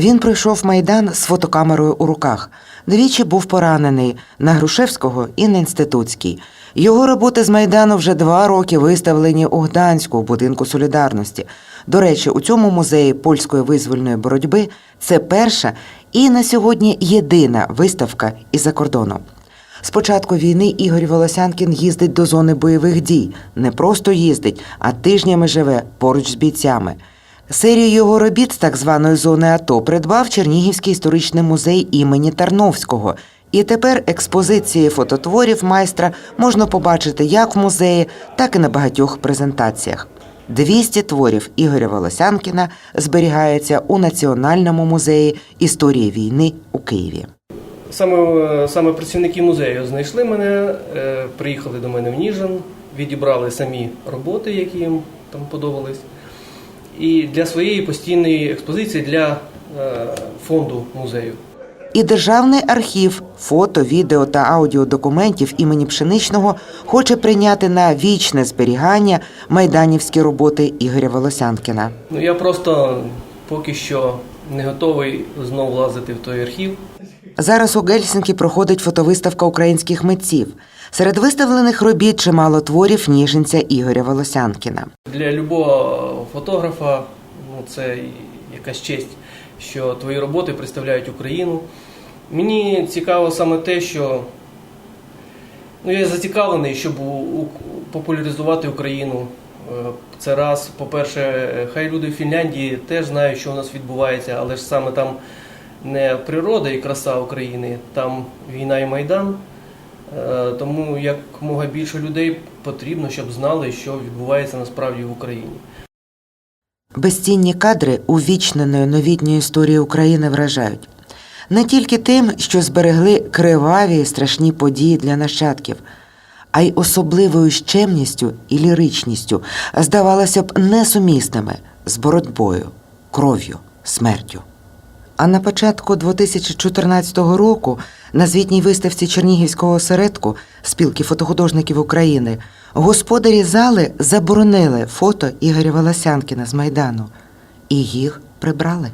Він пройшов майдан з фотокамерою у руках. Двічі був поранений на Грушевського і на інститутській. Його роботи з майдану вже два роки виставлені у Гданську у будинку солідарності. До речі, у цьому музеї польської визвольної боротьби це перша і на сьогодні єдина виставка із-за кордону. З початку війни Ігор Волосянкін їздить до зони бойових дій. Не просто їздить, а тижнями живе поруч з бійцями. Серію його робіт з так званої зони АТО придбав Чернігівський історичний музей імені Тарновського. І тепер експозиції фототворів майстра можна побачити як в музеї, так і на багатьох презентаціях. 200 творів Ігоря Волосянкіна зберігається у Національному музеї історії війни у Києві. Саме, саме працівники музею знайшли мене, е, приїхали до мене в Ніжин, відібрали самі роботи, які їм там подобались. І для своєї постійної експозиції для е, фонду музею. І Державний архів фото, відео та аудіодокументів імені Пшеничного хоче прийняти на вічне зберігання майданівські роботи Ігоря Волосянкіна. Ну я просто поки що не готовий знову влазити в той архів. Зараз у Гельсінкі проходить фотовиставка українських митців. Серед виставлених робіт чимало творів ніженця Ігоря Волосянкіна. Для любого фотографа ну, це якась честь, що твої роботи представляють Україну. Мені цікаво саме те, що ну, я зацікавлений, щоб у- популяризувати Україну. Е, Це раз, по-перше, хай люди в Фінляндії теж знають, що у нас відбувається, але ж саме там не природа і краса України, там війна і майдан. Е, Тому якомога більше людей потрібно, щоб знали, що відбувається насправді в Україні. Безцінні кадри увічненої новітньої історії України вражають не тільки тим, що зберегли криваві і страшні події для нащадків, а й особливою щемністю і ліричністю, здавалося б, несумісними з боротьбою, кров'ю, смертю. А на початку 2014 року на звітній виставці Чернігівського осередку спілки фотохудожників України господарі зали заборонили фото Ігоря Волосянкіна з Майдану, і їх прибрали.